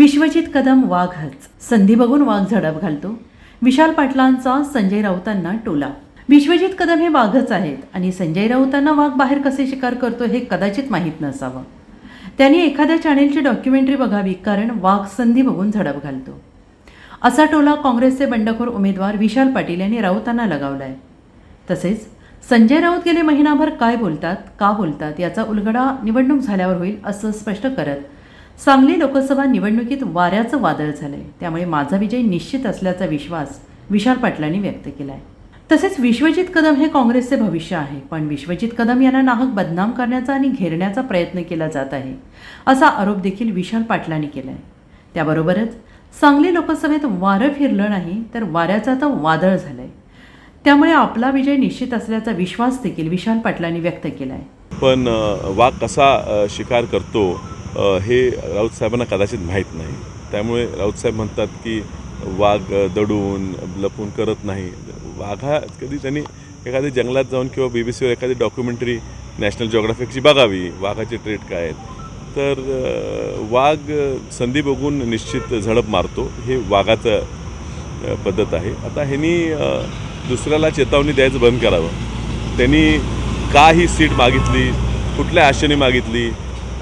विश्वजित कदम वाघच. संधी बघून वाघ झडप घालतो. विशाल पाटलांचा संजय राऊतांना टोला. विश्वजित कदम हे वाघच आहेत आणि संजय राऊतांना वाघ बाहेर कसे शिकार करतो हे कदाचित माहीत नसावं. त्यांनी एखाद्या चॅनेलची डॉक्युमेंटरी बघावी कारण वाघ संधी बघून झडप घालतो. असा टोला काँग्रेसचे बंडखोर उमेदवार विशाल पाटील यांनी राऊतांना लगावलाय. तसेच संजय राऊत गेले महिनाभर काय बोलतात का बोलतात याचा उलगडा निवडणूक झाल्यावर होईल असं स्पष्ट करत सांगली लोकसभा निवडणुकीत वाऱ्याचं वादळ झालंय. त्यामुळे माझा विजय निश्चित असल्याचा विश्वास विशाल पाटलांनी व्यक्त केलाय. तसेच विश्वजित कदम हे काँग्रेसचे भविष्य आहे पण विश्वजित कदम यांना नाहक बदनाम करण्याचा आणि घेरण्याचा प्रयत्न केला जात आहे असा आरोप देखील विशाल पाटलांनी केलाय. त्याबरोबरच सांगली लोकसभेत वारं फिरलं नाही तर वाऱ्याचा आता वादळ झालंय. त्यामुळे आपला विजय निश्चित असल्याचा विश्वास देखील विशाल पाटलांनी व्यक्त केला आहे पण वाघ कसा शिकार करतो हे राऊत साहेबांना कदाचित माहीत नाही. त्यामुळे राऊत साहेब म्हणतात की वाघ दडून लपून करत नाही. वाघा कधी त्यांनी एखाद्या जंगलात जाऊन किंवा बी बी सीवर एखादी डॉक्युमेंटरी नॅशनल जॉग्राफिकची बघावी वाघाचे ट्रेट काय आहेत. तर वाघ संधी बघून निश्चित झडप मारतो. हे वाघाचं पद्धत आहे. आता ह्यांनी दुसऱ्याला चेतावणी द्यायचं बंद करावं. त्यांनी का ही सीट मागितली कुठल्या आशेने मागितली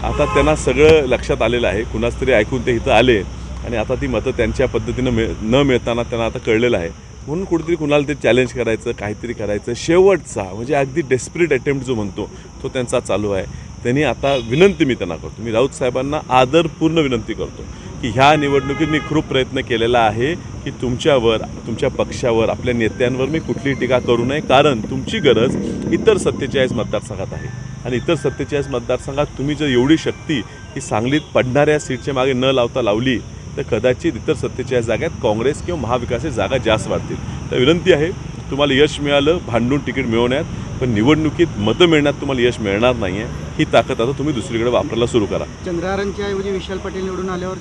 आता त्यांना सगळं लक्षात आलेलं आहे. कुणाच तरी ऐकून ते इथं आले आणि आता ती मतं त्यांच्या पद्धतीनं मिळ न मिळताना त्यांना आता कळलेलं आहे. म्हणून कुठेतरी कुणाला ते चॅलेंज करायचं काहीतरी करायचं शेवटचा म्हणजे अगदी डेस्परेट अटेम्प्ट जो म्हणतो तो त्यांचा चालू आहे. त्यांनी आता विनंती मी त्यांना करतो. मी राऊत साहेबांना आदरपूर्ण विनंती करतो की ह्या निवडणुकीत मी खूप प्रयत्न केलेला आहे की तुमच्यावर तुमच्या पक्षावर आपल्या नेत्यांवर मी कुठलीही टीका करू नये. कारण तुमची गरज इतर सत्तेचाळीस मतदारसंघात आहे. आणि इतर सत्तेचाळीस मतदारसंघात तुम्ही जर एवढी शक्ती ही सांगलीत पडणाऱ्या सीटच्या मागे न लावता लावली तर कदाचित इतर सत्तेचाळीस जागात काँग्रेस किंवा महाविकासची जागा जास्त वाढतील. तर विनंती आहे तुम्हाला यश मिळालं भांडून तिकीट मिळवण्यात पण निवडणुकीत मतं मिळण्यात तुम्हाला यश मिळणार नाही आहे ही ताकद आता तुम्ही दुसरीकडे वापरायला सुरू करा. चंद्रहारांच्या ऐवजी विशाल पाटील निवडून आल्यावर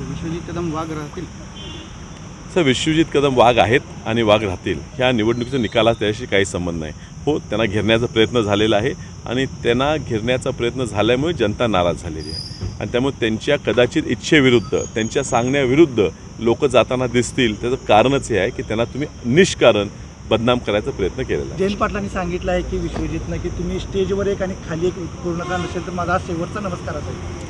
विश्वजित कदम वाघ राहतील? सर विश्वजित कदम वाघ आहेत आणि वाघ राहतील. ह्या निवडणुकीचा निकालात त्याशी काही संबंध नाही. हो त्यांना घेरण्याचा प्रयत्न झालेला आहे. आणि त्यांना घेरण्याचा प्रयत्न झाल्यामुळे जनता नाराज झालेली आहे. आणि त्यामुळे त्यांच्या कदाचित इच्छेविरुद्ध त्यांच्या सांगण्याविरुद्ध लोक जाताना दिसतील त्याचं कारणच हे आहे की त्यांना तुम्ही निष्कारण बदनाम करायचा प्रयत्न केलेला जयंत पाटलांनी सांगितलं आहे की विश्वजितनं की तुम्ही स्टेजवर एक आणि खाली एक पूर्ण का नसेल तर माझा शेवटचा नमस्कार असेल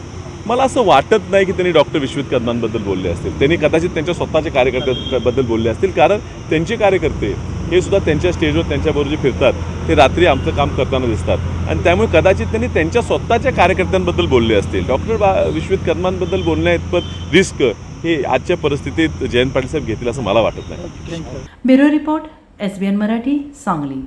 मला असं वाटत नाही की त्यांनी डॉक्टर विश्वजित कदमांबद्दल बोलले असतील. त्यांनी कदाचित त्यांच्या स्वतःच्या कार्यकर्त्यांबद्दल बोलले असतील. कारण त्यांचे कार्यकर्ते हे सुद्धा त्यांच्या स्टेजवर त्यांच्याबरोबर जे फिरतात ते रात्री आमचं काम करताना दिसतात. आणि त्यामुळे कदाचित त्यांनी त्यांच्या स्वतःच्या कार्यकर्त्यांबद्दल बोलले असतील. डॉक्टर बा विश्वित कदमांबद्दल बोलण्याइतपत रिस्क हे आजच्या परिस्थितीत जयंत पाटील साहेब घेतील असं मला वाटत नाही. Bureau report S B N Marathi Sangli.